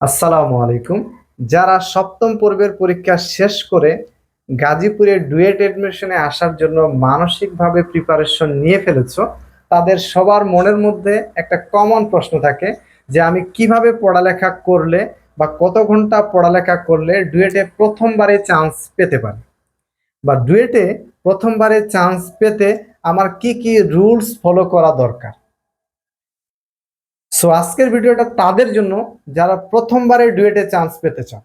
আসসালামু আলাইকুম। যারা সপ্তম পর্বের পরীক্ষা শেষ করে গাজীপুরে ডুয়েট অ্যাডমিশনে আসার জন্য মানসিকভাবে প্রিপারেশন নিয়ে ফেলেছ, তাদের সবার মনের মধ্যে একটা কমন প্রশ্ন থাকে যে আমি কীভাবে পড়ালেখা করলে বা কত ঘণ্টা পড়ালেখা করলে ডুয়েটে প্রথমবারে চান্স পেতে পারি? বা ডুয়েটে প্রথমবারে চান্স পেতে আমার কি কি রুলস ফলো করা দরকার? সো আজকের ভিডিওটা তাদের জন্য যারা প্রথমবারে ডুয়েটে চান্স পেতে চান।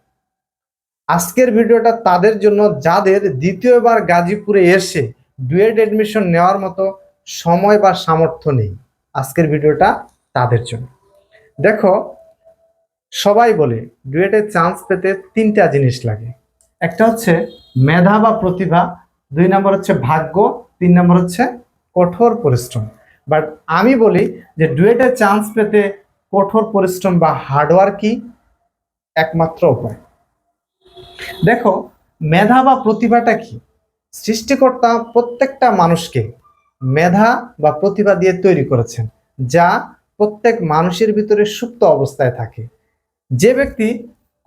আজকের ভিডিওটা তাদের জন্য যাদের দ্বিতীয়বার গাজীপুরে এসে ডুয়েট এডমিশন নেওয়ার মতো সময় বা সামর্থ্য নেই, আজকের ভিডিওটা তাদের জন্য। দেখো, সবাই বলে ডুয়েটে চান্স পেতে তিনটা জিনিস লাগে। একটা হচ্ছে মেধা বা প্রতিভা, দুই নম্বর হচ্ছে ভাগ্য, তিন নম্বর হচ্ছে কঠোর পরিশ্রম। বাট আমি বলি যে ডুয়েটে চান্স পেতে কঠোর পরিশ্রম বা হার্ডওয়ার্কই একমাত্র উপায়। দেখো, মেধা বা প্রতিভাটা কি? সৃষ্টিকর্তা প্রত্যেকটা মানুষকে মেধা বা প্রতিভা দিয়ে তৈরি করেছেন, যা প্রত্যেক মানুষের ভিতরে সুপ্ত অবস্থায় থাকে। যে ব্যক্তি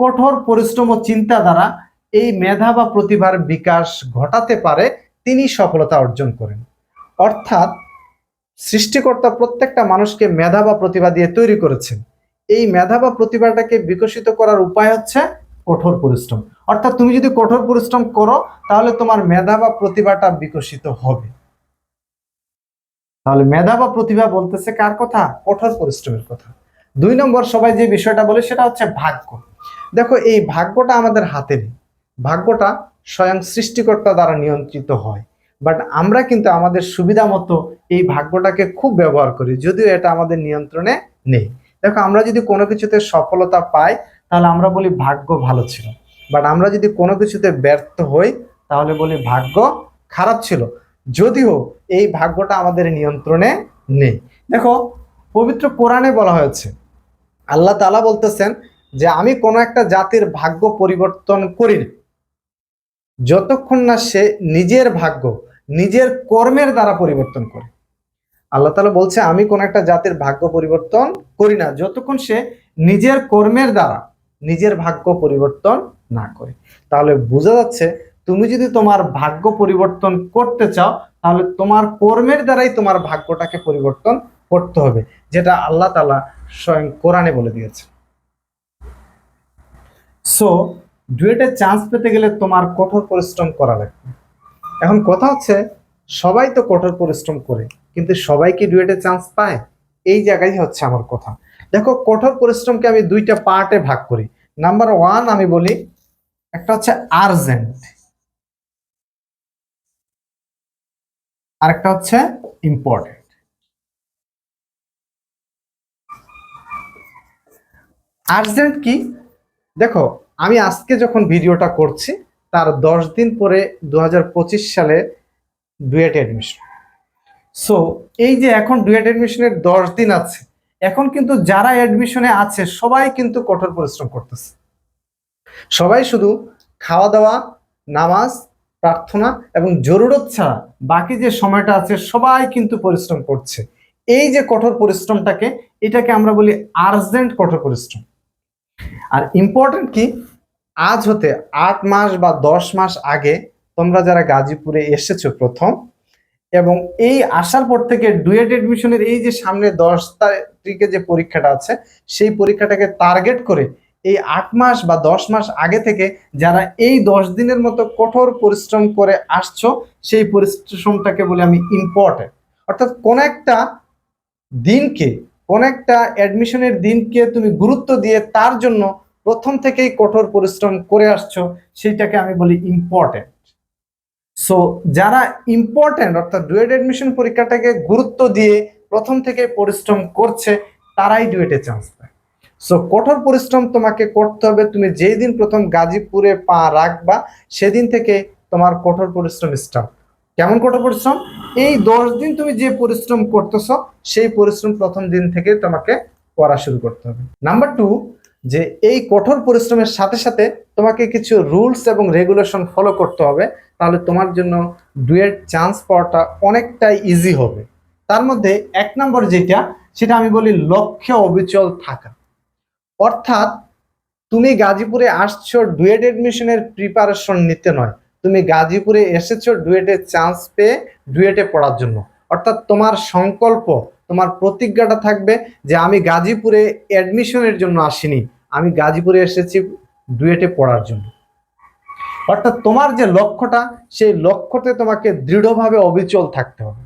কঠোর পরিশ্রম ও চিন্তা দ্বারা এই মেধা বা প্রতিভার বিকাশ ঘটাতে পারে, তিনি সফলতা অর্জন করেন। অর্থাৎ সৃষ্টিকর্তা প্রত্যেকটা মানুষকে মেধা বা প্রতিভা দিয়ে তৈরি করেছেন। এই মেধা বা প্রতিভাটাকে বিকশিত করার উপায় হচ্ছে কঠোর পরিশ্রম। অর্থাৎ তুমি যদি কঠোর পরিশ্রম করো, তাহলে তোমার মেধা বা প্রতিভাটা বিকশিত হবে। তাহলে মেধা বা প্রতিভা বলতেছে কার কথা? কঠোর পরিশ্রমের কথা। দুই নম্বর সবাই যে বিষয়টা বলে, সেটা হচ্ছে ভাগ্য। দেখো, এই ভাগ্যটা আমাদের হাতে নেই। ভাগ্যটা স্বয়ং সৃষ্টিকর্তা দ্বারা নিয়ন্ত্রিত হয়। বাট আমরা কিন্তু আমাদের সুবিধা মতো এই ভাগ্যটাকে খুব ব্যবহার করি, যদিও এটা আমাদের নিয়ন্ত্রণে নেই। দেখো, আমরা যদি কোনো কিছুতে সফলতা পাই, তাহলে আমরা বলি ভাগ্য ভালো ছিল। বাট আমরা যদি কোনো কিছুতে ব্যর্থ হই, তাহলে বলি ভাগ্য খারাপ ছিল। যদিও এই ভাগ্যটা আমাদের নিয়ন্ত্রণে নেই। দেখো, পবিত্র কোরআনে বলা হয়েছে, আল্লাহ তালা বলতেছেন যে আমি কোনো একটা জাতির ভাগ্য পরিবর্তন করি না যতক্ষণ না সে নিজের ভাগ্য নিজের কর্মের দ্বারা পরিবর্তন করে। আল্লাহ তালা বলছে, আমি কোন একটা জাতির ভাগ্য পরিবর্তন করি না, যতক্ষণ সে নিজের কর্মের দ্বারা নিজের ভাগ্য পরিবর্তন না করে। তাহলে বোঝা যাচ্ছে, তুমি যদি তোমার ভাগ্য পরিবর্তন করতে চাও, তাহলে তোমার কর্মের দ্বারাই তোমার ভাগ্যটাকে পরিবর্তন করতে হবে, যেটা আল্লাহ তালা স্বয়ং কোরআনে বলে দিয়েছে। সো ডুয়েটে চান্স পেতে গেলে তোমার কঠোর পরিশ্রম করা লাগবে। এখন কথা হচ্ছে, সবাই তো কঠোর পরিশ্রম করে, কিন্তু সবাই কি ডুয়েটে চান্স পায়? এই জায়গায় হচ্ছে আমার কথা। দেখো, কঠোর পরিশ্রমকে আমি দুইটা পার্টে ভাগ করি। নাম্বার ওয়ান আমি বলি, একটা হচ্ছে আর্জেন্ট আরেকটা হচ্ছে ইম্পর্টেন্ট আর্জেন্ট কি? দেখো, আমি আজকে যখন ভিডিওটা করছি তার দশ দিন পরে দু হাজার পঁচিশ সালে ডুয়েট অ্যাডমিশন। সো এই যে এখন ডুয়েট অ্যাডমিশনের দশ দিন আছে, এখন কিন্তু যারা অ্যাডমিশনে আছে, সবাই কিন্তু কঠোর পরিশ্রম করতেছে। সবাই শুধু খাওয়া দাওয়া নামাজ, প্রার্থনা এবং জরুরত ছাড়া বাকি যে সময়টা আছে, সবাই কিন্তু পরিশ্রম করছে। এই যে কঠোর পরিশ্রমটাকে, এটাকে আমরা বলি আর্জেন্ট কঠোর পরিশ্রম। আর ইম্পর্টেন্ট কি আজ হতে আট মাস বা দশ মাস আগে তোমরা যারা গাজীপুরে এসেছ প্রথম, এবং এই আসার পর থেকে ডুয়েট এডমিশনের এই যে সামনে দশ তারিখে যে পরীক্ষাটা আছে, সেই পরীক্ষাটাকে টার্গেট করে এই আট মাস বা দশ মাস আগে থেকে যারা এই দশ দিনের মতো কঠোর পরিশ্রম করে আসছো, সেই পরিশ্রমটাকে বলে আমি ইম্পর্টেন্ট অর্থাৎ কোন একটা দিনকে, কোন একটা অ্যাডমিশনের দিনকে তুমি গুরুত্ব দিয়ে তার জন্য প্রথম থেকেই কঠোর পরিশ্রম করে আসছো, সেইটাকে আমি বলি ইম্পর্টেন্ট সো যারা ইম্পর্টেন্ট অর্থাৎ ডুয়েট অ্যাডমিশন পরীক্ষাটাকে গুরুত্ব দিয়ে প্রথম থেকে পরিশ্রম করছে, তারাই ডুয়েটে চান্স পায়। সো কঠোর পরিশ্রম তোমাকে করতে হবে, তুমি যেই দিন প্রথম গাজীপুরে পা রাখবা, সেদিন থেকে তোমার কঠোর পরিশ্রম স্টার্ট কেমন কঠোর পরিশ্রম? এই দশ দিন তুমি যে পরিশ্রম করতেছ, সেই পরিশ্রম প্রথম দিন থেকে তোমাকে করা শুরু করতে হবে। নাম্বার টু যে এই কঠোর পরিশ্রমের সাথে সাথে তোমাকে কিছু রুলস এবং রেগুলেশন ফলো করতে হবে, তাহলে তোমার জন্য ডুয়েট চান্স পাওয়াটা অনেকটাই ইজি হবে। তার মধ্যে এক নম্বর যেটা, সেটা আমি বলি লক্ষ্যে অবিচল থাকা। অর্থাৎ তুমি গাজীপুরে আসছো ডুয়েট এডমিশনের প্রিপারেশন নিতে নয়। তুমি গাজীপুরে এসেছ ডুয়েটে চান্স পেয়ে ডুয়েটে পড়ার জন্য। অর্থাৎ তোমার সংকল্প তোমার প্রতিজ্ঞাটা থাকবে যে আমি গাজীপুরে অ্যাডমিশনের জন্য আসিনি। আমি গাজীপুরে এসেছি ডুয়েটে পড়ার জন্য। অর্থাৎ তোমার যে লক্ষ্যটা, সেই লক্ষ্যতে তোমাকে দৃঢ়ভাবে অবিচল থাকতে হবে।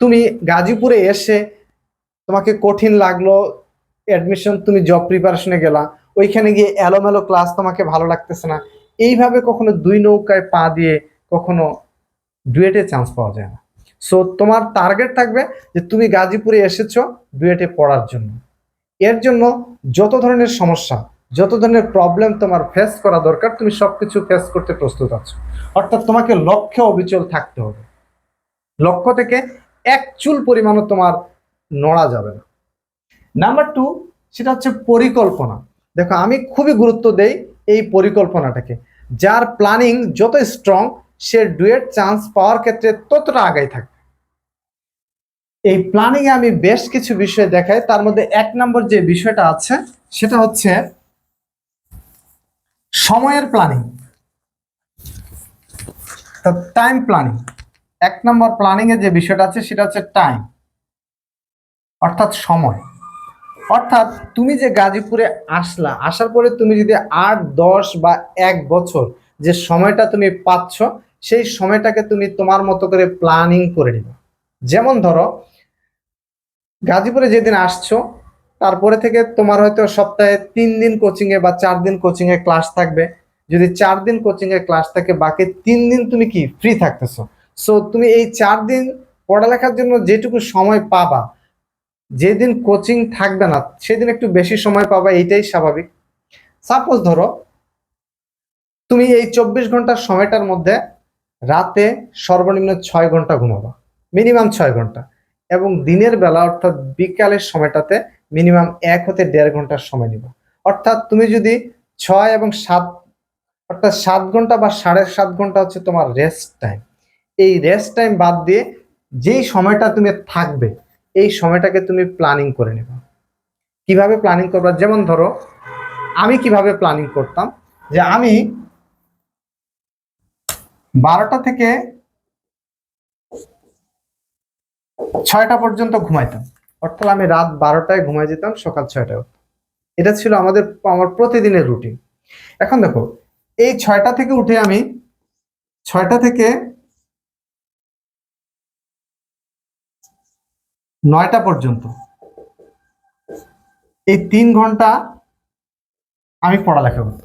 তুমি গাজীপুরে এসে তোমাকে কঠিন লাগল, অ্যাডমিশন, তুমি জব প্রিপারেশনে গেলা, ওইখানে গিয়ে এলোমেলো ক্লাস তোমাকে ভালো লাগতেছে না। এইভাবে কখনো দুই নৌকায় পা দিয়ে কখনো ডুয়েটে চান্স পাওয়া যায় না। সো তোমার টার্গেট থাকবে যে তুমি গাজীপুরে এসেছ ডুয়েটে পড়ার জন্য। এর জন্য যত ধরনের সমস্যা, যত ধরনের প্রবলেম তোমার ফেস করা দরকার, তুমি সবকিছু ফেস করতে প্রস্তুত আছো। অর্থাৎ তোমাকে লক্ষ্যে অবিচল থাকতে হবে। লক্ষ্য থেকে এক চুল পরিমাণও তোমার নড়া যাবে না। নাম্বার টু সেটা হচ্ছে পরিকল্পনা। দেখো, আমি খুবই গুরুত্ব দেই এই পরিকল্পনাটাকে। যার প্ল্যানিং যত স্ট্রং সে ডুয়েট চান্স পাওয়ার ক্ষেত্রে ততটা আগাই থাকে এই প্ল্যানিং এ আমি বেশ কিছু বিষয় দেখাই। তার মধ্যে এক নম্বর যে বিষয়টা আছে, সেটা হচ্ছে সময়ের প্ল্যানিং টাইম প্ল্যানিং এক নম্বর প্ল্যানিং এর যে বিষয়টা আছে, সেটা হচ্ছে টাইম অর্থাৎ সময়। অর্থাৎ তুমি যে গাজীপুরে আসলা, আসার পরে তুমি যদি আট, দশ বা এক বছর যে সময়টা তুমি পাচ্ছ, সেই সময়টাকে তুমি তোমার মতো করে প্ল্যানিং করে নিবে। যেমন ধরো গাজীপুরে যেদিন আসছো, তারপরে থেকে তোমার হয়তো সপ্তাহে তিন দিন কোচিং এ বা চার দিন কোচিং এ ক্লাস থাকবে। যদি চার দিন কোচিং এ ক্লাস থাকে, বাকি তিন দিন তুমি কি ফ্রি থাকতেছো? সো তুমি এই চার দিন পড়ালেখার জন্য যেটুকু সময় পাবা, যেদিন কোচিং থাকবে না, সেদিন একটু বেশি সময় পাবা, এইটাই স্বাভাবিক। সাপোজ ধরো, তুমি এই চব্বিশ ঘণ্টার সময়টার মধ্যে রাতে সর্বনিম্ন ছয় ঘণ্টা ঘুমাবা মিনিমাম ছয় ঘণ্টা। এবং দিনের বেলা অর্থাৎ বিকালের সময়টাতে মিনিমাম এক হতে দেড় ঘণ্টার সময় নিবা। অর্থাৎ তুমি যদি ছয় এবং সাত, অর্থাৎ সাত ঘণ্টা বা সাড়ে সাত ঘণ্টা হচ্ছে তোমার রেস্ট টাইম এই রেস্ট টাইম বাদ দিয়ে যেই সময়টা তুমি থাকবে, এই সময়টাকে তুমি প্ল্যানিং করে নেবে। কীভাবে প্ল্যানিং করবা? যেমন ধরো, আমি কীভাবে প্ল্যানিং করতাম? যে আমি বারোটা থেকে ছয়টা পর্যন্ত ঘুমাইতাম। অর্থাৎ আমি রাত বারোটায় ঘুমাই যেতাম, সকাল ছয়টায়। এটা ছিল আমাদের, আমার প্রতিদিনের রুটিন। এখন দেখো, এই ছয়টা থেকে উঠে আমি, ছয়টা থেকে নয়টা পর্যন্ত এই তিন ঘণ্টা আমি পড়ালেখা করতাম।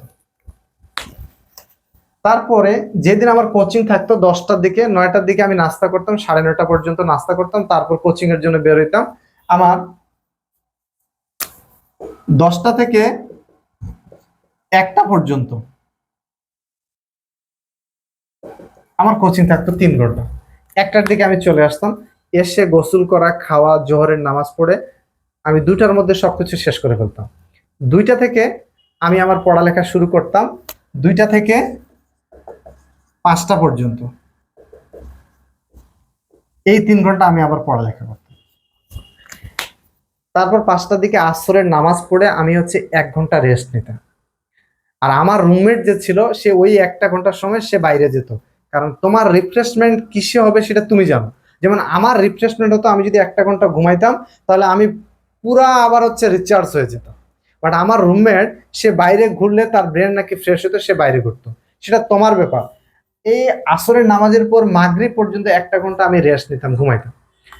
তারপরে যেদিন আমার কোচিং থাকতো, দশটার দিকে, নয়টার দিকে আমি নাস্তা করতাম, সাড়ে নয়টা পর্যন্ত নাস্তা করতাম, তারপর কোচিং এর জন্য বের হইতাম। আমার দশটা থেকে একটা পর্যন্ত আমার কোচিং থাকতো তিন ঘণ্টা। একটার দিকে আমি চলে আসতাম, এসে গোসল করা, খাওয়া, জোহরের নামাজ পড়ে, আমি দুটার মধ্যে সবকিছু শেষ করে ফেলতাম। দুইটা থেকে আমি আমার পড়ালেখা শুরু করতাম, দুইটা থেকে পাঁচটা পর্যন্ত। এই তিন ঘণ্টা আমি আবার পড়ালেখা করতাম। তারপর পাঁচটার দিকে আসরের নামাজ পড়ে আমি হচ্ছে এক ঘণ্টা রেস্ট নিতাম। আর আমার রুমমেট যে ছিল, সে ওই একটা ঘণ্টার সময় সে বাইরে যেত। কারণ তোমার রিফ্রেশমেন্ট কিসে হবে সেটা তুমি জানো। যেমন আমার রিফ্রেশমেন্ট হতো, আমি যদি একটা ঘণ্টা ঘুমাইতাম, তাহলে আমি পুরা আবার হচ্ছে রিচার্জ হয়ে যেত বাট আমার রুমমেট সে বাইরে ঘুরলে তার ব্রেন নাকি ফ্রেশ হতো সে বাইরে ঘুরতো। সেটা তোমার ব্যাপার। এই আসরের নামাজের পর মাগরিব পর্যন্ত একটা ঘণ্টা আমি রেস্ট নিতাম, ঘুমাইতাম।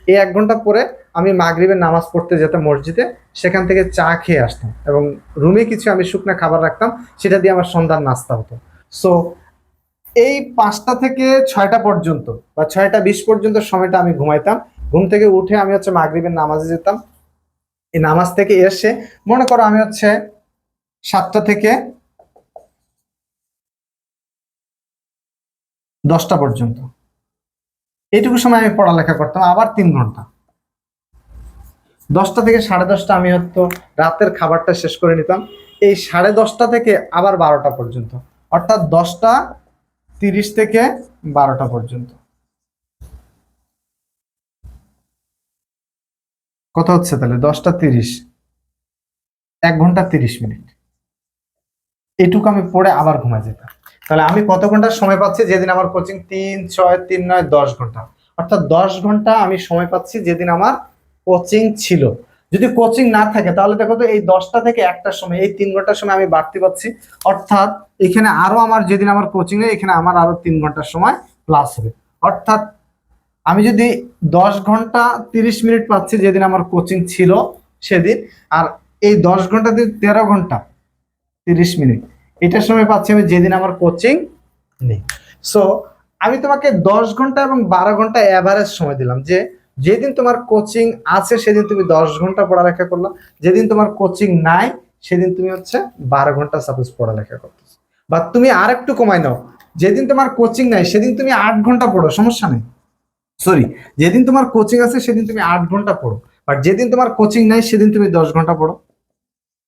এই এক ঘণ্টা পরে আমি মাগরিবের নামাজ পড়তে যেতাম মসজিদে, সেখান থেকে চা খেয়ে আসতাম এবং রুমে কিছু আমি শুকনা খাবার রাখতাম, সেটা দিয়ে আমার সন্ধ্যার নাস্তা হতো। সো এই পাঁচটা থেকে ছয়টা পর্যন্ত বা ছয়টা বিশ পর্যন্ত সময়টা আমি ঘুমাইতাম। ঘুম থেকে উঠে আমি হচ্ছে মাগরিবের নামাজে যেতাম। এই নামাজ থেকে এসে মনে করো আমি হচ্ছে সাতটা থেকে দশটা পর্যন্ত। এইটুকু সময় আমি পড়ালেখা করতাম, আবার তিন ঘণ্টা। দশটা থেকে সাড়ে দশটা আমি হয়তো রাতের খাবারটা শেষ করে নিতাম। এই সাড়ে দশটা থেকে আবার বারোটা পর্যন্ত। অর্থাৎ দশটা তিরিশ থেকে বারোটা পর্যন্ত। কত হচ্ছে তাহলে? দশটা তিরিশ। এক ঘণ্টা তিরিশ মিনিট। এটুকু আমি পড়ে আবার ঘুমায় যেতাম। তাহলে আমি কত ঘণ্টা সময় পাচ্ছি? যেদিন আমার কোচিং তিন, ছয়, তিন, নয়, দশ ঘণ্টা। অর্থাৎ দশ ঘণ্টা আমি সময় পাচ্ছি যেদিন আমার কোচিং ছিল। যদি কোচিং না থাকে, তাহলে দেখো তো এই দশটা থেকে একটার সময়, এই তিন ঘণ্টার সময় আমি বাড়তি পাচ্ছি। অর্থাৎ এখানে আরও আমার যেদিন আমার কোচিং এ এখানে আমার আরও তিন ঘণ্টার সময় প্লাস হবে। অর্থাৎ আমি যদি দশ ঘণ্টা তিরিশ মিনিট পাচ্ছি যেদিন আমার কোচিং ছিল সেদিন, আর এই দশ ঘণ্টা দিয়ে তেরো ঘণ্টা তিরিশ মিনিট। এটার সময় পাচ্ছি আমি যেদিন আমার কোচিং নেই। সো আমি তোমাকে দশ ঘণ্টা এবং বারো ঘণ্টা অ্যাভারেজ সময় দিলাম যে যেদিন তোমার কোচিং আছে সেদিন তুমি দশ ঘণ্টা পড়ালেখা করলা, যেদিন তোমার কোচিং নাই সেদিন তুমি হচ্ছে বারো ঘণ্টা সাপোজ পড়ালেখা করতেছো। বা তুমি আর একটু কমাই নাও, যেদিন তোমার কোচিং নাই সেদিন তুমি আট ঘণ্টা পড়ো, সমস্যা নেই। সরি যেদিন তোমার কোচিং আছে সেদিন তুমি আট ঘণ্টা পড়ো বাট যেদিন তোমার কোচিং নাই সেদিন তুমি দশ ঘণ্টা পড়ো,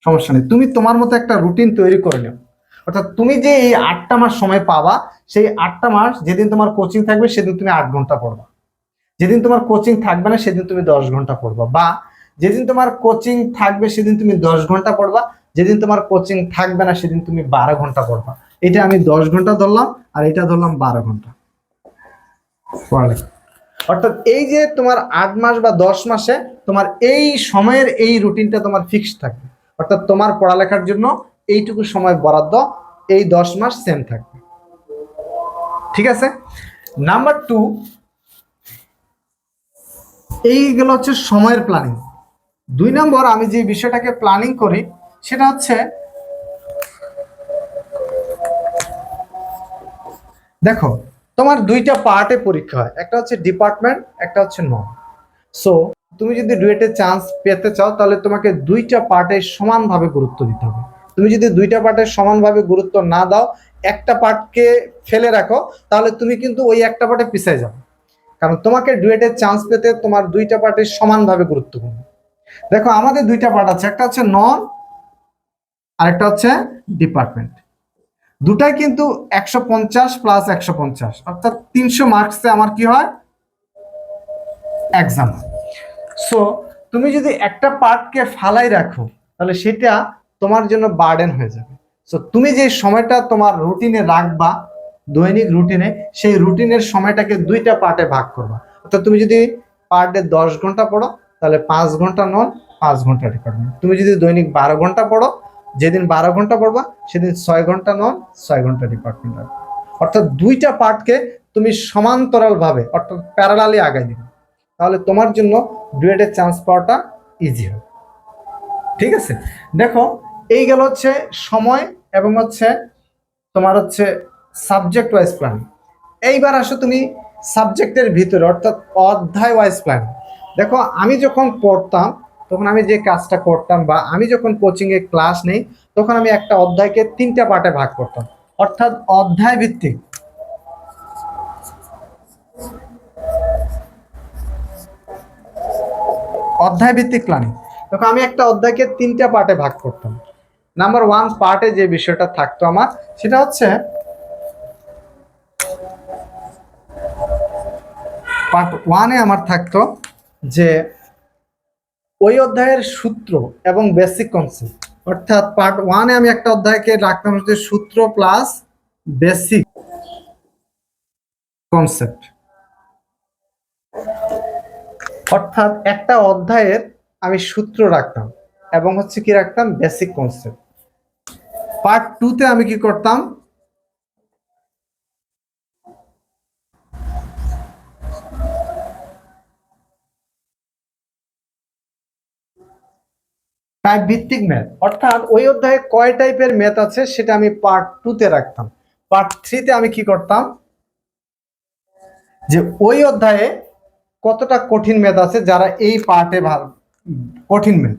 সমস্যা নেই। তুমি তোমার মতো একটা রুটিন তৈরি করে নাও। অর্থাৎ তুমি যে এই আটটা মাস সময় পাবা সেই আটটা মাস যেদিন তোমার কোচিং থাকবে সেদিন তুমি আট ঘণ্টা পড়বা। যেদিন তোমার কোচিং থাকবে না সেদিন তুমি দশ ঘণ্টা পড়বা। বা যেদিন তোমার কোচিং থাকবে সেদিন তুমি দশ ঘণ্টা পড়বা। যেদিন তোমার কোচিং থাকবে না সেদিন তুমি বারো ঘণ্টা পড়বা। এটা আমি দশ ঘণ্টা ধরলাম আর এটা ধরলাম বারো ঘণ্টা। অর্থাৎ এই যে তোমার আট মাস বা দশ মাসে তোমার এই সময়ের এই রুটিনটা তোমার ফিক্সড থাকবে। অর্থাৎ তোমার পড়ালেখার জন্য এইটুকু সময় বরাদ্দ, এই দশ মাস সেম থাকবে। ঠিক আছে? নাম্বার টু এইগুলো হচ্ছে সময়ের প্ল্যানিং দুই নম্বর, আমি যে বিষয়টাকে প্ল্যানিং করি, সেটা হচ্ছে, দেখো, তোমার দুইটা পার্টে পরীক্ষা হয়। একটা হচ্ছে ডিপার্টমেন্ট একটা হচ্ছে নন সো তুমি যদি ডুয়েটে চান্স পেতে চাও, তাহলে তোমাকে দুইটা পার্টে সমানভাবে গুরুত্ব দিতে হবে। তুমি যদি দুইটা পার্টে সমানভাবে গুরুত্ব না দাও, একটা পার্টকে ফেলে রাখো, তাহলে তুমি কিন্তু ওই একটা পার্টে পিছিয়ে যাবে। কারণ তোমাকে ডুয়েটে চান্স পেতে তোমার দুইটা পার্টে সমানভাবে গুরুত্বপূর্ণ। দেখো, আমাদের দুইটা পার্ট আছে, একটা হচ্ছে নন আর একটা হচ্ছে ডিপার্টমেন্ট। দুটাই কিন্তু একশো পঞ্চাশ প্লাস একশো পঞ্চাশ, অর্থাৎ তিনশো মার্কসে আমার কি হয়? এক্সাম সো তুমি যদি একটা পার্টকে ফালাই রাখো, তাহলে সেটা তোমার জন্য বার্ডেন হয়ে যাবে। সো তুমি যে সময়টা তোমার রুটিনে রাখবা, দৈনিক রুটিনে সেই রুটিনের সময়টাকে দুইটা পার্টে ভাগ করবা। অর্থাৎ তুমি যদি পার ডে দশ ঘণ্টা পড়ো, তাহলে পাঁচ ঘণ্টা নন, পাঁচ ঘণ্টা ডিপার্টমেন্ট তুমি যদি দৈনিক বারো ঘণ্টা পড়ো, যেদিন বারো ঘণ্টা পড়বা, সেদিন ছয় ঘণ্টা নন, ছয় ঘণ্টা ডিপার্টমেন্ট অর্থাৎ দুইটা পার্টকে তুমি সমান্তরালভাবে, অর্থাৎ প্যারালালি আগাই দিবে। তাহলে তোমার জন্য ডুয়েটের চান্স পাওয়াটা ইজি হবে। ঠিক আছে? দেখো এই গেল হচ্ছে সময় এবং হচ্ছে তোমার হচ্ছে সাবজেক্ট ওয়াইজ প্ল্যান এইবার আসো তুমি সাবজেক্টের ভিতরে, অর্থাৎ অধ্যায় ওয়াইজ প্ল্যান দেখো, আমি যখন পড়তাম, তখন আমি যে কাজটা করতাম বা আমি যখন কোচিংয়ে ক্লাস নেই, তখন আমি একটা অধ্যায়কে তিনটা পার্টে ভাগ করতাম। অর্থাৎ অধ্যায় ভিত্তিক। অধ্যায় ভিত্তিক প্ল্যানিং দেখো, আমি একটা অধ্যায়কে তিনটা পার্টে ভাগ করতাম। নাম্বার ওয়ান পার্টে যে বিষয়টা থাকতো আমার, সেটা হচ্ছে পার্ট ওয়ানে আমার থাকতো যে ওই অধ্যায়ের সূত্র এবং বেসিক কনসেপ্ট অর্থাৎ পার্ট ওয়ানে আমি একটা অধ্যায়কে রাখতাম হচ্ছে সূত্র প্লাস বেসিক কনসেপ্ট অর্থাৎ একটা অধ্যায়ের আমি সূত্র রাখতাম এবং হচ্ছে কি রাখতাম? বেসিক কনসেপ্ট পার্ট টুতে আমি কি করতাম? টাইপ ভিত্তিক ম্যাথ অর্থাৎ ওই অধ্যায়ে কয় টাইপের ম্যাথ আছে সেটা আমি পার্ট টুতে রাখতাম। পার্ট থ্রিতে আমি কি করতাম? যে ওই অধ্যায়ে কতটা কঠিন ম্যাথ আছে যারা এই পার্টে কঠিন ম্যাথ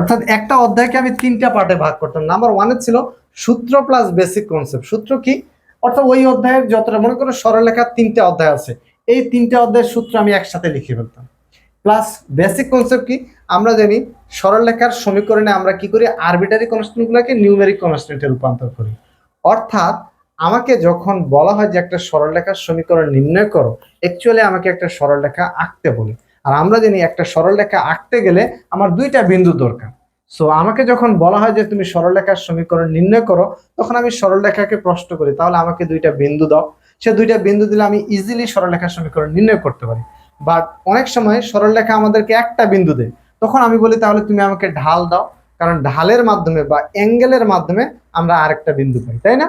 অর্থাৎ একটা অধ্যায়কে আমি তিনটা পার্টে ভাগ করতাম। নাম্বার ওয়ানে ছিল সূত্র প্লাস বেসিক কনসেপ্ট সূত্র কি? অর্থাৎ ওই অধ্যায়ের যতটা মনে করো সরলরেখার তিনটা অধ্যায় আছে, এই তিনটা অধ্যায়ের সূত্র আমি একসাথে লিখে ফেলতাম। প্লাস বেসিক কনসেপ্ট কি? আমরা জানি সরলরেখার সমীকরণে আমরা কি করি? আরবিটারি কনস্ট্যান্টগুলোকে নিউমেরিক কনস্ট্যান্টে রূপান্তর করি। অর্থাৎ আমাকে যখন বলা হয় যে একটা সরলরেখার সমীকরণ নির্ণয় করো অ্যাকচুয়ালি আমাকে একটা সরলরেখা আঁকতে বলে। আর আমরা জানি একটা সরলরেখা আঁকতে গেলে আমার দুইটা বিন্দু দরকার। সো আমাকে যখন বলা হয় যে তুমি সরলরেখার সমীকরণ নির্ণয় করো, তখন আমি সরলরেখাকে প্রশ্ন করি, তাহলে আমাকে দুইটা বিন্দু দাও। সে দুইটা বিন্দু দিলে আমি ইজিলি সরলরেখার সমীকরণ নির্ণয় করতে পারি। বাট অনেক সময় সরলরেখা আমাদেরকে একটা বিন্দু দেয়। তখন আমি বলি, তাহলে তুমি আমাকে ঢাল দাও। কারণ ঢালের মাধ্যমে বা অ্যাঙ্গেলের মাধ্যমে আমরা আরেকটা বিন্দু পাই, তাই না?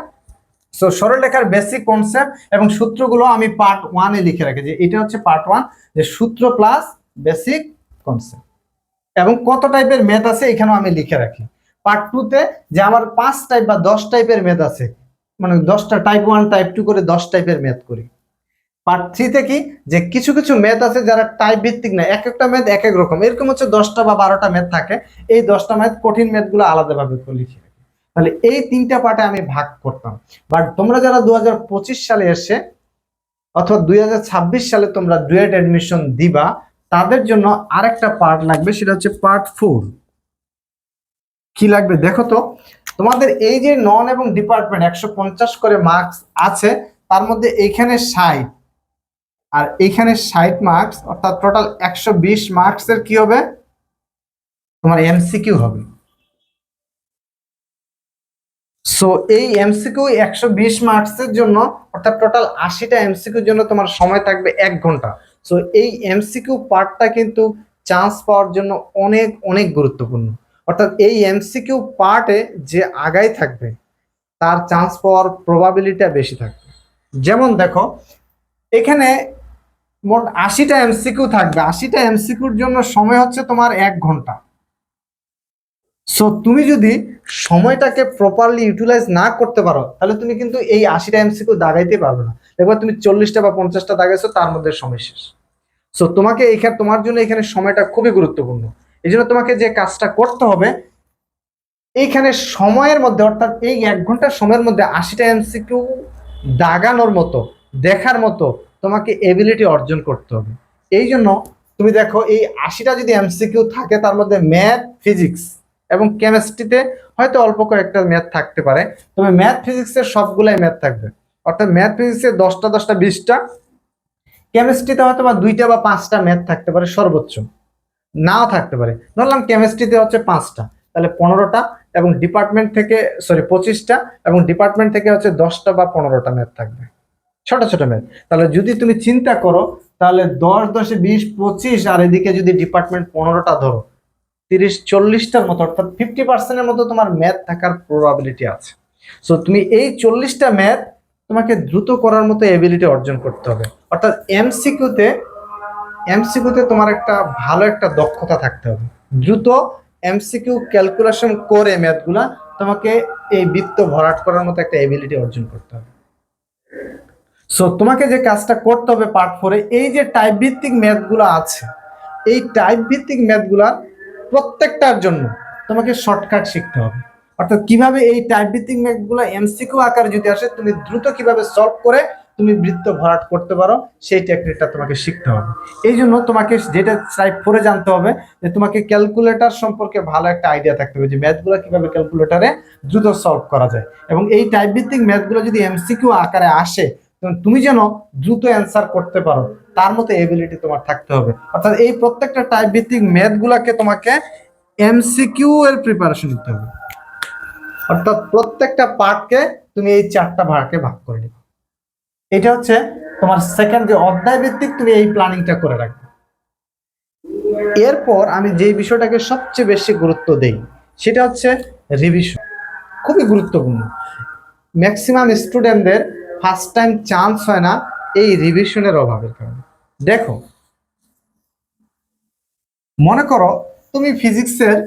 সো সরলরেখার বেসিক কনসেপ্ট এবং সূত্রগুলো আমি পার্ট ওয়ানে লিখে রাখি যে এটা হচ্ছে পার্ট ওয়ান যে সূত্র প্লাস বেসিক কনসেপ্ট এবং কত টাইপের ম্যাথ আছে এখানেও আমি লিখে রাখি। পার্ট টুতে যে আমার পাঁচ টাইপ বা দশ টাইপের ম্যাথ আছে মানে দশটা টাইপ ওয়ান টাইপ টু করে দশ টাইপের ম্যাথ করি। পার্ট থ্রিতে কি? যে কিছু কিছু ম্যাথ আছে যারা টাইপ ভিত্তিক না, এক একটা ম্যাথ এক এক রকম। এরকম হচ্ছে দশটা বা বারোটা ম্যাথ থাকে। এই দশটা ম্যাথ কঠিন ম্যাথগুলো আলাদাভাবে লিখে। তাহলে এই তিনটা পার্টে আমি ভাগ করতাম। বাট তোমরা যারা দুই হাজার পঁচিশ সালে এসে অথবা দুই হাজার ছাব্বিশ সালে তোমরা ডুয়েট অ্যাডমিশন দিবা, তাদের জন্য আরেকটা পার্ট লাগবে, সেটা হচ্ছে পার্ট ফোর। কি লাগবে? দেখো তো, তোমাদের এই যে নন এবং ডিপার্টমেন্ট, একশো পঞ্চাশ করে মার্কস আছে, তার মধ্যে এইখানে ষাট। আর এইখানে ষাট মার্কস, অর্থাৎ টোটাল একশো বিশ মার্কসের কি হবে? তোমার এমসিকিউ হবে। সো এই এমসিকিউ একশো বিশ মার্কসের জন্য, অর্থাৎ টোটাল আশিটা এমসিকিউর জন্য তোমার সময় থাকবে এক ঘণ্টা। সো এই এমসিকিউ পার্টটা কিন্তু চান্স পাওয়ার জন্য অনেক অনেক গুরুত্বপূর্ণ। অর্থাৎ এই এমসিকিউ পার্টে যে আগাই থাকবে, তার চান্স পাওয়ার প্রবাবিলিটিটা বেশি থাকবে। যেমন দেখো, এখানে মোট আশিটা এমসিকিউ থাকবে। আশিটা এমসিকিউর জন্য সময় হচ্ছে তোমার এক ঘণ্টা। সো তুমি যদি সময়টাকে প্রপারলি ইউটিলাইজ না করতে পারো, তাহলে তুমি কিন্তু এই আশিটা এমসিকিউ দাগাইতে পারবে না। এবার তুমি চল্লিশটা বা পঞ্চাশটা দাগাইছো, তার মধ্যে সময় শেষ। সো তোমাকে এখানে তোমার জন্য এখানে সময়টা খুবই গুরুত্বপূর্ণ। এই জন্য তোমাকে যে কাজটা করতে হবে, এইখানে সময়ের মধ্যে, অর্থাৎ এই এক ঘণ্টার সময়ের মধ্যে আশিটা এমসিকিউ দাগানোর মতো, দেখার মতো তোমাকে এবিলিটি অর্জন করতে হবে। এই জন্য তুমি দেখো, এই আশিটা যদি এমসিকিউ থাকে, তার মধ্যে ম্যাথ ফিজিক্স এবং কেমিস্ট্রিতে হয়তো অল্প কয়েকটা ম্যাথ থাকতে পারে। তবে ম্যাথ ফিজিক্সের সবগুলাই ম্যাথ থাকবে। অর্থাৎ ম্যাথ ফিজিক্সের দশটা দশটা, বিশটা। কেমিস্ট্রিতে হয়তো বা দুইটা বা পাঁচটা ম্যাথ থাকতে পারে সর্বোচ্চ। নাও থাকতে পারে। ধরলাম কেমিস্ট্রিতে হচ্ছে পাঁচটা। তাহলে পনেরোটা এবং ডিপার্টমেন্ট থেকে সরি পঁচিশটা এবং ডিপার্টমেন্ট থেকে হচ্ছে দশটা বা পনেরোটা ম্যাথ থাকবে। ছোট ছোট ম্যাথ তাহলে যদি তুমি চিন্তা করো, তাহলে দশ, দশে বিশ, পঁচিশ আর এদিকে যদি ডিপার্টমেন্ট পনেরোটা ধরো তিরিশ, চল্লিশটার মতো, অর্থাৎ ফিফটি পার্সেন্টের মতো তোমার ম্যাথ থাকার প্রবাবিলিটি আছে। সো তুমি এই চল্লিশটা ম্যাথ তোমাকে দ্রুত করার মতো এবিলিটি অর্জন করতে হবে। অর্থাৎ এমসিকিউতে এমসিকিউতে তোমার একটা ভালো একটা দক্ষতা থাকতে হবে। দ্রুত এমসিকিউ ক্যালকুলেশন করে ম্যাথগুলা তোমাকে এই বৃত্ত ভরাট করার মতো একটা এবিলিটি অর্জন করতে হবে। সো তোমাকে যে কাজটা করতে হবে পার্ট ফোরে এই যে টাইপ ভিত্তিক ম্যাথগুলো আছে, এই টাইপ ভিত্তিক ম্যাথগুলা প্রত্যেকটার জন্য তোমাকে শর্টকাট শিখতে হবে। অর্থাৎ কীভাবে এই টাইপ ভিত্তিক ম্যাথগুলো এমসিকিউ আকারে যদি আসে, তুমি দ্রুত কীভাবে সলভ করে তুমি বৃত্ত ভরাট করতে পারো, সেই টেকনিকটা তোমাকে শিখতে হবে। এই জন্য তোমাকে যেটা টাইপ ফোরে জানতে হবে, যে তোমাকে ক্যালকুলেটর সম্পর্কে ভালো একটা আইডিয়া থাকতে হবে যে ম্যাথগুলো কীভাবে ক্যালকুলেটরে দ্রুত সলভ করা যায়। এবং এই টাইপ ভিত্তিক ম্যাথগুলো যদি এমসিকিউ আকারে আসে তুমি যেন দ্রুত অ্যান্সার করতে পারো। তার মতো এবিলিটি তোমার থাকতে হবে। অর্থাৎ এই প্রত্যেকটা টাইপ ভিত্তিক ম্যাথগুলোকে তোমাকে এমসিকিউ এর প্রিপারেশন নিতে হবে। অর্থাৎ প্রত্যেকটা পার্টকে তুমি এই চারটা ভাগে ভাগ করে নিবে। এটা হচ্ছে তোমার সেকেন্ড যে অধ্যায় ভিত্তিক তুমি এই প্ল্যানিংটা করে রাখবে। এরপর আমি যে বিষয়টাকে সবচেয়ে বেশি গুরুত্ব দেই, সেটা হচ্ছে রিভিশন খুবই গুরুত্বপূর্ণ। ম্যাক্সিমাম স্টুডেন্টদের ফার্স্ট টাইম চান্স হয় না এই রিভিশনের অভাবের কারণে। দেখো, মনে করো তুমি ফিজিক্সের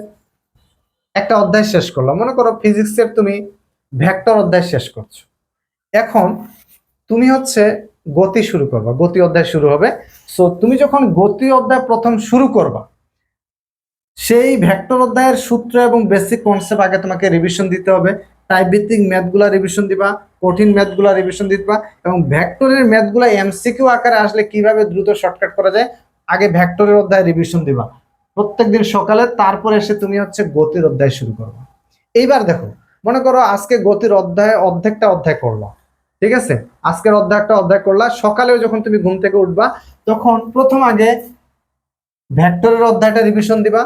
একটা অধ্যায় শেষ করল মনে করো ফিজিক্সের তুমি ভেক্টর অধ্যায় শেষ করছ। এখন তুমি হচ্ছে গতি শুরু করবা। গতি অধ্যায় শুরু হবে। সো তুমি যখন গতি অধ্যায় প্রথম শুরু করবা, সেই ভেক্টর অধ্যায়ের সূত্র এবং বেসিক কনসেপ্ট আগে তোমাকে রিভিশন দিতে হবে। টাইপ ভিত্তিক ম্যাথগুলা রিভিশন দিবা, কঠিন ম্যাথগুলা রিভিশন দিবা এবং ভেক্টরের ম্যাথগুলা এমসিকিউ আকারে আসলে কীভাবে দ্রুত শর্টকাট করা যায়, আগে ভেক্টরের অধ্যায় রিভিশন দিবা। প্রত্যেকদিন সকালে তারপরে এসে তুমি হচ্ছে গতির অধ্যায় শুরু করবা। এইবার দেখো, মনে করো আজকে গতির অধ্যায় অর্ধেকটা অধ্যায় করলা, ঠিক আছে? আজকের অধ্যায় একটা অধ্যায় করলা, সকালেও যখন তুমি ঘুম থেকে উঠবা, তখন প্রথম আগে ভেক্টরের অধ্যায়টা রিভিশন দিবা,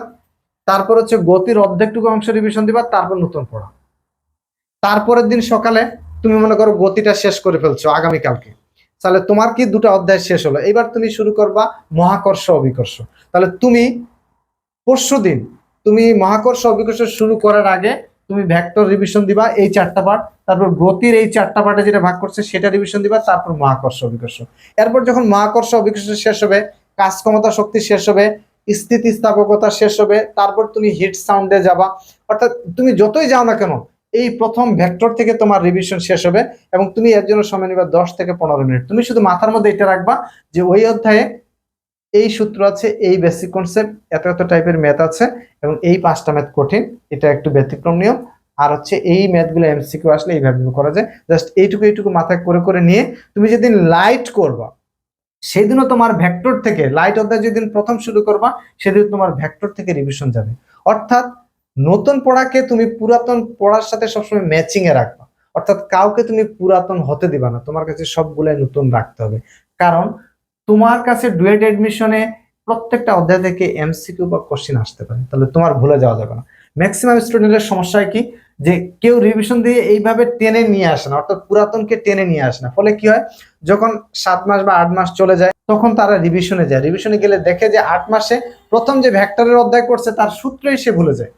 তারপর হচ্ছে গতির অর্ধেকটুকু অংশ রিভিশন দিবা, তারপর নতুন পড়া। তারপরের দিন সকালে তুমি মনে করো গতিটা শেষ করে ফেলছো আগামীকালকে। তাহলে তোমার কি দুটো অধ্যায় শেষ হলো? এবার তুমি শুরু করবা মহাকর্ষ অবিকর্ষ। তাহলে তুমি পরশু দিন তুমি মহাকর্ষ অবিকর্ষ শুরু করার আগে তুমি ভ্যাক্টর রিভিশন দিবা এই চারটা পার্ট তারপর গতির এই চারটা পার্টে যেটা ভাগ করছে সেটা রিভিশন দিবা, তারপর মহাকর্ষ অবিকর্ষ। এরপর যখন মহাকর্ষ অবিকর্ষ শেষ হবে, কাজ ক্ষমতা শক্তি শেষ হবে, স্থিতিস্থাপকতা শেষ হবে, তারপর তুমি হিট সাউন্ডে যাবা। অর্থাৎ তুমি যতই যাও না কেন এই প্রথম ভেক্টর থেকে তোমার রিভিশন শেষ হবে এবং তুমি এর জন্য সময় নিবা দশ থেকে পনেরো মিনিট। তুমি শুধু মাথার মধ্যে এটা রাখবা যে ওই অধ্যায়ে এই সূত্র আছে, এই বেসিক কনসেপ্ট এত এত টাইপের ম্যাথ আছে এবং এই পাঁচটা ম্যাথ কঠিন, এটা একটু ব্যতিক্রম নিয়ম। আর হচ্ছে এই ম্যাথগুলো এমসিকিউ আসলে এইভাবে করা যায়। জাস্ট এইটুকু এইটুকু মাথায় করে করে নিয়ে তুমি যেদিন লাইট করবা, সেদিনও তোমার ভেক্টর থেকে লাইট অধ্যায় যেদিন প্রথম শুরু করবা, সেদিন তোমার ভেক্টর থেকে রিভিশন যাবে। অর্থাৎ নতুন পড়াকে তুমি পুরাতন পড়ার সাথে সবসময় ম্যাচিং এ রাখবা। অর্থাৎ কাউকে তুমি পুরাতন হতে দিবা না, তোমার কাছে সবগুলাই নতুন রাখতে হবে। কারণ তোমার কাছে ডুয়েট এডমিশনে প্রত্যেকটা অধ্যায় থেকে এমসিকিউ বা কোশ্চিন আসতে পারে, তাহলে তোমার ভুলে যাওয়া যাবে না। ম্যাক্সিমাম স্টুডেন্টের সমস্যা কি? যে কেউ রিভিশন দিয়ে এইভাবে টেনে নিয়ে আসে না, অর্থাৎ পুরাতনকে টেনে নিয়ে আসে না। ফলে কি হয়? যখন সাত মাস বা আট মাস চলে যায়, তখন তারা রিভিশনে যায়। রিভিশনে গেলে দেখে যে আট মাসে প্রথম যে ভ্যাক্টরের অধ্যায় করছে, তার সূত্রই সে ভুলে যায়।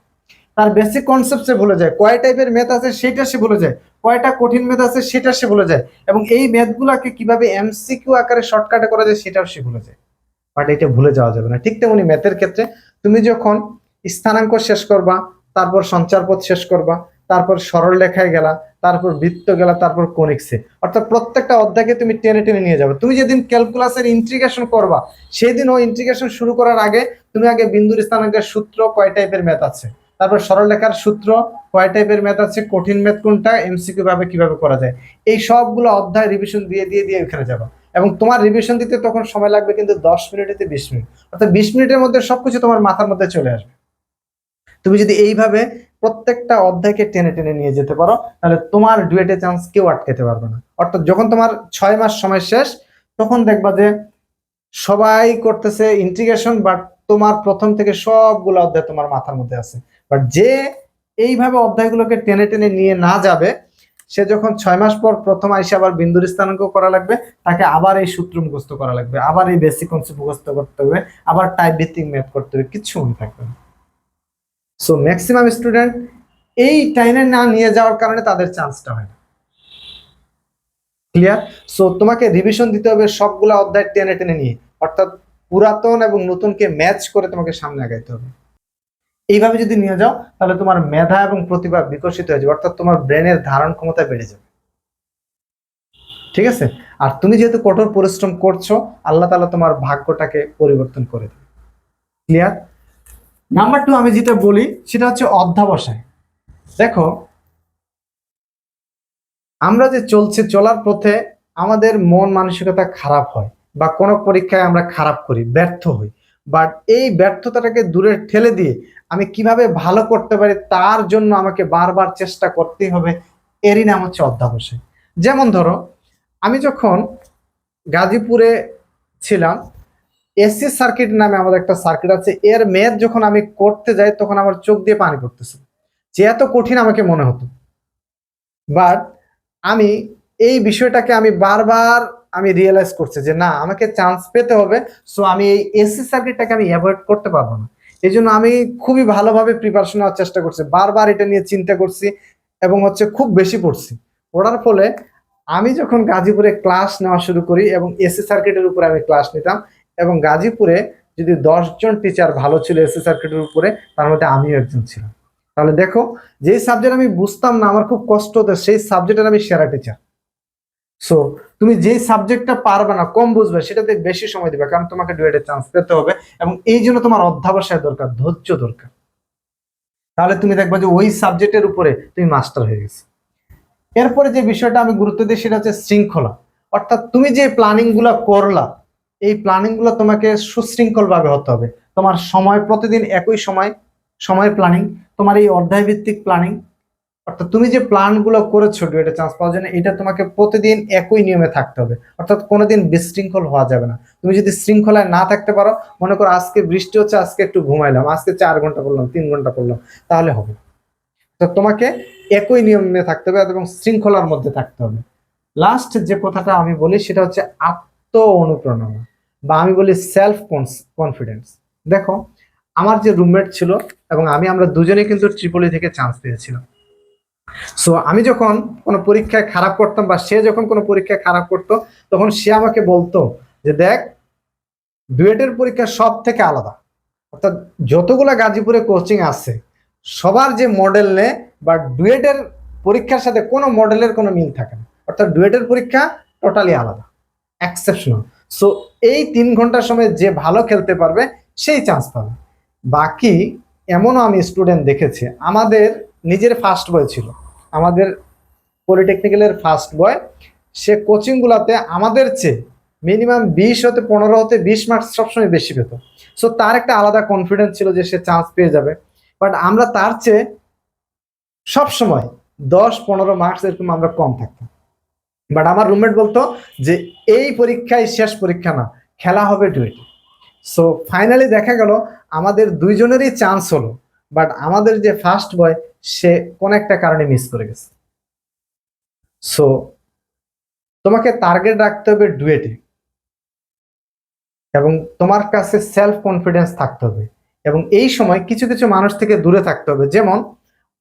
তার বেসিক কনসেপ্ট সে ভুলে যায়। কয় টাইপের ম্যাথ আছে সেটা সে ভুলে যায়। কয়টা কঠিন ম্যাথ আছে সেটা সে ভুলে যায়। এবং এই ম্যাথগুলোকে কীভাবে এমসিকিউ আকারে শর্টকাটে করা যায় সেটাও সে ভুলে যায়। বাট এটা ভুলে যাওয়া যাবে না। ঠিক তেমনি ম্যাথের ক্ষেত্রে তুমি যখন স্থানাঙ্ক শেষ করবা, তারপর সঞ্চার পথ শেষ করবা, তারপর সরল রেখায় গেলা, তারপর বৃত্ত গেলা, তারপর কোনিক্সে অর্থাৎ প্রত্যেকটা অধ্যায়কে তুমি টেনে টেনে নিয়ে যাবে। তুমি যেদিন ক্যালকুলাসের ইন্টিগ্রেশন করবা, সেদিন ও ইন্টিগ্রেশন শুরু করার আগে তুমি আগে বিন্দুর স্থানাঙ্কের সূত্র কয় টাইপের ম্যাথ আছে। তারপর সরলরেখার সূত্র কয় টাইপের ম্যাথ আছে, কঠিন ম্যাথ কোনটা এমসিকিউ ভাবে কীভাবে করা যায়, এই সবগুলো অধ্যায় রিভিশন দিয়ে দিয়ে দিয়ে এখানে যাবা। এবং তোমার রিভিশন দিতে তখন সময় লাগবে কিন্তু দশ মিনিটেতে বিশ মিনিট অর্থাৎ বিশ মিনিটের মধ্যে সবকিছু তোমার মাথার মধ্যে চলে আসবে। তুমি যদি এইভাবে প্রত্যেকটা অধ্যায়কে টেনে টেনে নিয়ে যেতে পারো, তাহলে তোমার ডুয়েটে চান্স কেউ আটকাতে পারবে না। অর্থাৎ যখন তোমার ছয় মাস সময় শেষ, তখন দেখবা যে সবাই করতেছে ইন্টিগ্রেশন বাট তোমার প্রথম থেকে সবগুলো অধ্যায় তোমার মাথার মধ্যে আছে। বাট যে এইভাবে অধ্যায়গুলোকে টেনে টেনে নিয়ে না যাবে, সে যখন ছয় মাস পর প্রথম আইসে আবার বিন্দুর স্থানাঙ্ক করা লাগবে, তাকে আবার এই সূত্র মুখস্থ করা লাগবে, আবার এই বেসিক কনসেপ্ট মুখস্থ করতে হবে, আবার টাইপ ভিত্তিক ম্যাথ করতে হবে, কিচ্ছু মনে থাকবে না। সো ম্যাক্সিমাম স্টুডেন্ট এই টাইমে না নিয়ে যাওয়ার কারণে তাদের চান্সটা হয় না। ক্লিয়ার সো তোমাকে রিভিশন দিতে হবে সবগুলা অধ্যায় টেনে টেনে নিয়ে, অর্থাৎ পুরাতন এবং নতুনকে ম্যাচ করে তোমাকে সামনে আগাইতে হবে। এইভাবে যদি নিয়ে যাও, তাহলে তোমার মেধা এবং প্রতিভা বিকশিত হয়ে যাবে, অর্থাৎ তোমার ব্রেনের ধারণ ক্ষমতা বেড়ে যাবে। ঠিক আছে? আর তুমি যেহেতু কঠোর পরিশ্রম করছ, আল্লাহ তাআলা তোমার ভাগ্যটাকে পরিবর্তন করে দেবে। ক্লিয়ার নাম্বার টু আমি যেটা বলি, সেটা হচ্ছে অধ্যাবসায়। দেখো, আমরা যে চলছে, চলার পথে আমাদের মন মানসিকতা খারাপ হয় বা কোনো পরীক্ষায় আমরা খারাপ করি, ব্যর্থ হই। বাট এই ব্যর্থতাটাকে দূরে ঠেলে দিয়ে আমি কীভাবে ভালো করতে পারি তার জন্য আমাকে বারবার চেষ্টা করতেই হবে। এরই নাম হচ্ছে অধ্যাবসায়। যেমন ধরো, আমি যখন গাজীপুরে ছিলাম, এসি সার্কিট নামে আমাদের একটা সার্কিট আছে, এর মেয়াদ যখন আমি করতে যাই তখন আমার চোখ দিয়ে পানি পড়তেছিল যে এত কঠিন আমাকে মনে হতো। বাট আমি এই বিষয়টাকে আমি বারবার আমি রিয়েলাইজ করছি যে না, আমাকে চান্স পেতে হবে সো আমি এই এসি সার্কিটটাকে আমি অ্যাভয়েড করতে পারব না। এই জন্য আমি খুবই ভালোভাবে প্রিপারেশন নেওয়ার চেষ্টা করছি। বারবার এটা নিয়ে চিন্তা করছি এবং হচ্ছে খুব বেশি পড়ছি। পড়ার ফলে আমি যখন গাজীপুরে ক্লাস নেওয়া শুরু করি এবং এসি সার্কিটের উপরে আমি ক্লাস নিতাম এবং গাজীপুরে যদি দশজন টিচার ভালো ছিল এসি সার্কিটের উপরে, তার মধ্যে আমিও একজন ছিলাম। তাহলে দেখো, যেই সাবজেক্ট আমি বুঝতাম না, আমার খুব কষ্ট হতো, সেই সাবজেক্টের আমি সেরা টিচার সো তুমি যেই সাবজেক্টটা পারবে না, কম বুঝবে, সেটাতে বেশি সময় দিবে, কারণ তোমাকে ডুয়েটে চান্স পেতে হবে এবং এই জন্য তোমার অধ্যাবসায় দরকার, ধৈর্য দরকার। তাহলে তুমি দেখবে যে ওই সাবজেক্টের উপরে তুমি মাস্টার হয়ে গেছে। এরপরে যে বিষয়টা আমি গুরুত্ব দিই, সেটা হচ্ছে শৃঙ্খলা। অর্থাৎ তুমি যে প্ল্যানিংগুলো করলা, এই প্ল্যানিংগুলো তোমাকে সুশৃঙ্খল ভাবে হতে হবে। তোমার সময়, প্রতিদিন একই সময় সময় প্ল্যানিং তোমার এই অধ্যায় ভিত্তিক প্ল্যানিং অর্থাৎ তুমি যে প্ল্যানগুলো করেছ ডুয়েটে চান্স পাওয়ার জন্য, এটা তোমাকে প্রতিদিন একই নিয়মে থাকতে হবে। অর্থাৎ কোনোদিন বিশৃঙ্খল হওয়া যাবে না। তুমি যদি শৃঙ্খলায় না থাকতে পারো, মনে করো আজকে বৃষ্টি হচ্ছে, আজকে একটু ঘুমাইলাম, আজকে চার ঘণ্টা করলাম, তিন ঘণ্টা করলাম, তাহলে হবে তো তোমাকে একই নিয়মে থাকতে হবে এবং শৃঙ্খলার মধ্যে থাকতে হবে। লাস্ট যে কথাটা আমি বলি, সেটা হচ্ছে আত্ম অনুপ্রেরণা বা আমি বলি সেলফ কনফিডেন্স দেখো, আমার যে রুমমেট ছিল এবং আমি, আমরা দুজনেই কিন্তু ট্রিপলি থেকে চান্স পেয়েছিলাম। সো আমি যখন কোনো পরীক্ষায় খারাপ করতাম বা সে যখন কোনো পরীক্ষায় খারাপ করতো, তখন সে আমাকে বলতো যে, দেখ, ডুয়েটের পরীক্ষা সব থেকে আলাদা। অর্থাৎ যতগুলা গাজীপুরে কোচিং আছে, সবার যে মডেল নেয় বা ডুয়েটের পরীক্ষার সাথে কোনো মডেলের কোনো মিল থাকে না। অর্থাৎ ডুয়েটের পরীক্ষা টোটালি আলাদা এক্সেপশনাল সো এই তিন ঘণ্টার সময় যে ভালো খেলতে পারবে, সেই চান্স পাবে। বাকি এমনও আমি স্টুডেন্ট দেখেছি, আমাদের নিজের ফার্স্ট বয় ছিল। আমাদের পলিটেকনিক্যালের ফার্স্ট বয় সে কোচিংগুলোতে আমাদের চেয়ে মিনিমাম বিশ হতে পনেরো হতে বিশ মার্কস সবসময় বেশি পেত। সো তার একটা আলাদা কনফিডেন্স ছিল যে সে চান্স পেয়ে যাবে। বাট আমরা তার চেয়ে সবসময় দশ পনেরো মার্কস এরকম আমরা কম থাকতাম। বাট আমার রুমমেট বলতো যে, এই পরীক্ষায় শেষ পরীক্ষা না, খেলা হবে ডুয়েটে সো ফাইনালি দেখা গেল, আমাদের দুইজনেরই চান্স হলো। বাট আমাদের যে ফার্স্ট বয় সে কোন একটা কারণে মিস করে গেছে। সো তোমাকে টার্গেট রাখতে হবে ডুয়েটে এবং তোমার কাছে সেলফ কনফিডেন্স থাকতে হবে। এবং এই সময় কিছু কিছু মানুষ থেকে দূরে থাকতে হবে। যেমন,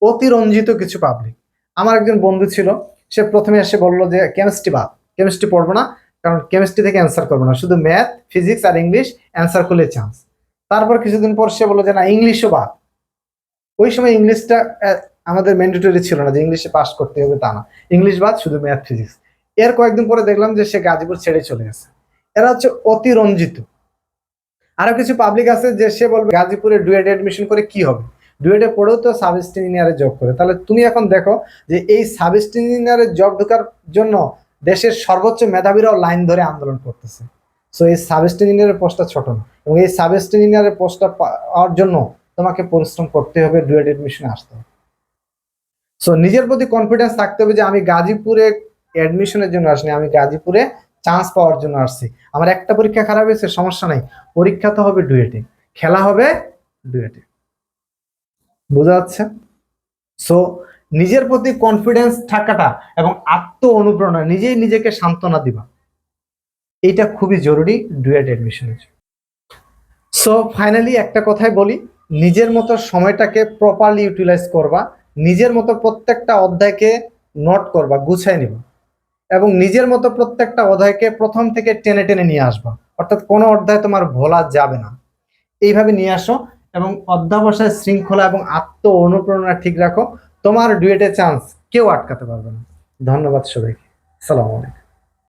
অতিরঞ্জিত কিছু পাবলিক আমার একজন বন্ধু ছিল, সে প্রথমে এসে বলল যে কেমিস্ট্রি বাদ। কেমিস্ট্রি পড়ব না, কারণ কেমিস্ট্রি থেকে অ্যান্সার করব না। শুধু ম্যাথ ফিজিক্স আর ইংলিশ অ্যান্সার করলে চান্স তারপর কিছুদিন পর সে বলল যে, না ইংলিশও বাদ। ওই সময় ইংলিশটা আমাদের ম্যান্ডেটরি ছিল না যে ইংলিশে পাস করতে হবে তা না। ইংলিশ বাদ শুধু ম্যাথ ফিজিক্স এর কয়েকদিন পরে দেখলাম যে সে গাজীপুর ছেড়ে চলে গেছে। এরা হচ্ছে অতিরঞ্জিত। আরও কিছু পাবলিক আছে যে সে বলবে, গাজীপুরে ডুয়েটে অ্যাডমিশন করে কি হবে? ডুয়েটে পড়েও তো সাব ইঞ্জিনিয়ারে জব করে। তাহলে তুমি এখন দেখো যে এই সাব ইঞ্জিনিয়ারে জব ঢোকার জন্য দেশের সর্বোচ্চ মেধাবীরাও লাইন ধরে আন্দোলন করতেছে। সো এই সাব ইঞ্জিনিয়ারের পোস্টটা ছোট না। এবং এই সাব ইঞ্জিনিয়ারের পোস্টটা পাওয়ার জন্য তোমাকে পরিশ্রম করতে হবে ডুয়েট অ্যাডমিশনে আসতে হবে। সো নিজের প্রতি কনফিডেন্স থাকতে হবে যে আমি গাজীপুরে অ্যাডমিশনের জন্য আসিনি, আমি গাজীপুরে চান্স পাওয়ার জন্য আসছি। আমার একটা পরীক্ষা খারাপ হয়েছে, সমস্যা নাই। পরীক্ষা তো হবে ডুয়েটে খেলা হবে ডুয়েটে বোঝা যাচ্ছে? সো নিজের প্রতি কনফিডেন্স থাকাটা এবং আত্ম অনুপ্রেরণা, নিজেই নিজেকে সান্ত্বনা দিবা। এইটা খুবই জরুরি ডুয়েট অ্যাডমিশনের সো ফাইনালি একটা কথাই বলি নিজের মতো সময়টাকে প্রপারলি ইউটিলাইজ করবা, নিজের মতো প্রত্যেকটা অধ্যায়কে নোট করবা গুছাই নিবা এবং নিজের মতো প্রত্যেকটা অধ্যায়কে প্রথম থেকে টেনে টেনে নিয়ে আসবা। অর্থাৎ কোনো অধ্যায় তোমার ভোলা যাবে না। এইভাবে নিয়ে আসো এবং অধ্যাবসায় শৃঙ্খলা এবং আত্ম অনুপ্রেরণা ঠিক রাখো। তোমার ডুয়েটে চান্স কেউ আটকাতে পারবে না। ধন্যবাদ সবাইকে। সালাম আলাইকুম।